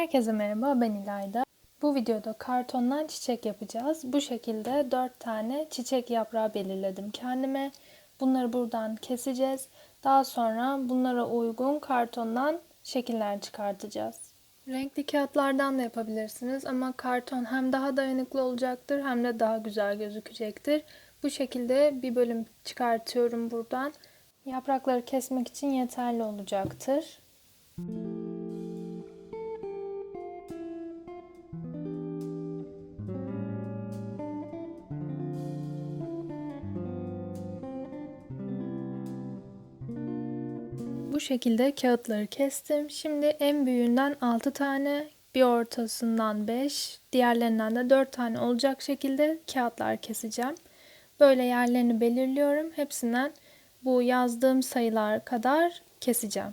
Herkese merhaba ben İlayda. Bu videoda kartondan çiçek yapacağız. Bu şekilde 4 tane çiçek yaprağı belirledim kendime. Bunları buradan keseceğiz. Daha sonra bunlara uygun kartondan şekiller çıkartacağız. Renkli kağıtlardan da yapabilirsiniz ama karton hem daha dayanıklı olacaktır hem de daha güzel gözükecektir. Bu şekilde bir bölüm çıkartıyorum buradan. Yaprakları kesmek için yeterli olacaktır. Bu şekilde kağıtları kestim. Şimdi en büyüğünden 6 tane, bir ortasından 5, diğerlerinden de 4 tane olacak şekilde kağıtlar keseceğim. Böyle yerlerini belirliyorum. Hepsinden bu yazdığım sayılar kadar keseceğim.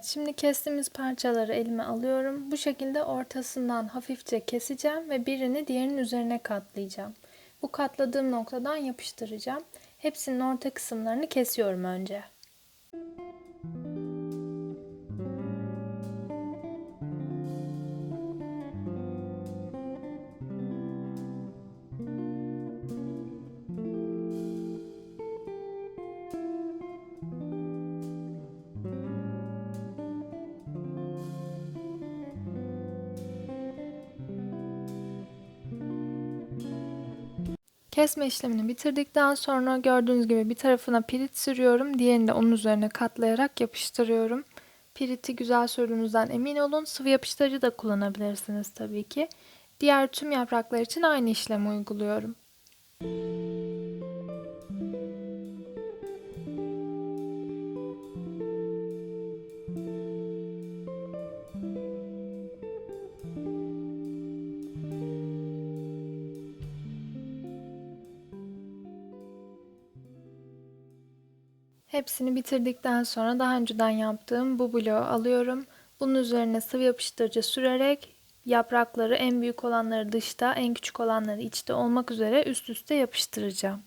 Evet, şimdi kestiğimiz parçaları elime alıyorum. Bu şekilde ortasından hafifçe keseceğim ve birini diğerinin üzerine katlayacağım. Bu katladığım noktadan yapıştıracağım. Hepsinin orta kısımlarını kesiyorum önce. Kesme işlemini bitirdikten sonra gördüğünüz gibi bir tarafına pirit sürüyorum. Diğerini de onun üzerine katlayarak yapıştırıyorum. Piriti güzel sürdüğünüzden emin olun. Sıvı yapıştırıcı da kullanabilirsiniz tabii ki. Diğer tüm yapraklar için aynı işlemi uyguluyorum. Hepsini bitirdikten sonra daha önceden yaptığım bu bloğu alıyorum. Bunun üzerine sıvı yapıştırıcı sürerek yaprakları en büyük olanları dışta, en küçük olanları içte olmak üzere üst üste yapıştıracağım.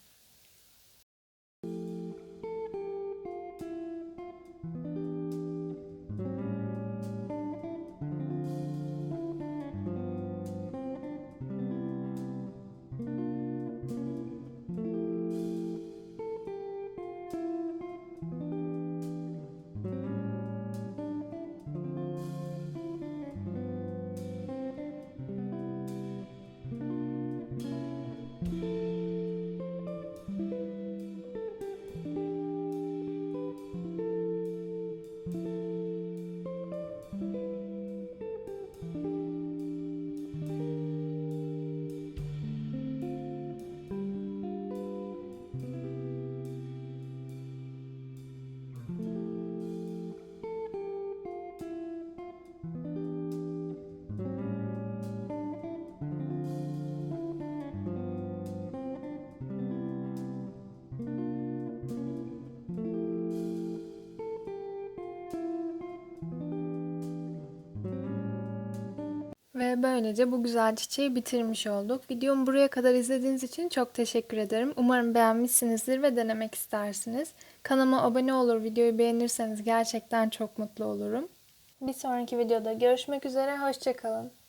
Ve böylece bu güzel çiçeği bitirmiş olduk. Videomu buraya kadar izlediğiniz için çok teşekkür ederim. Umarım beğenmişsinizdir ve denemek istersiniz. Kanalıma abone olur, videoyu beğenirseniz gerçekten çok mutlu olurum. Bir sonraki videoda görüşmek üzere, hoşçakalın.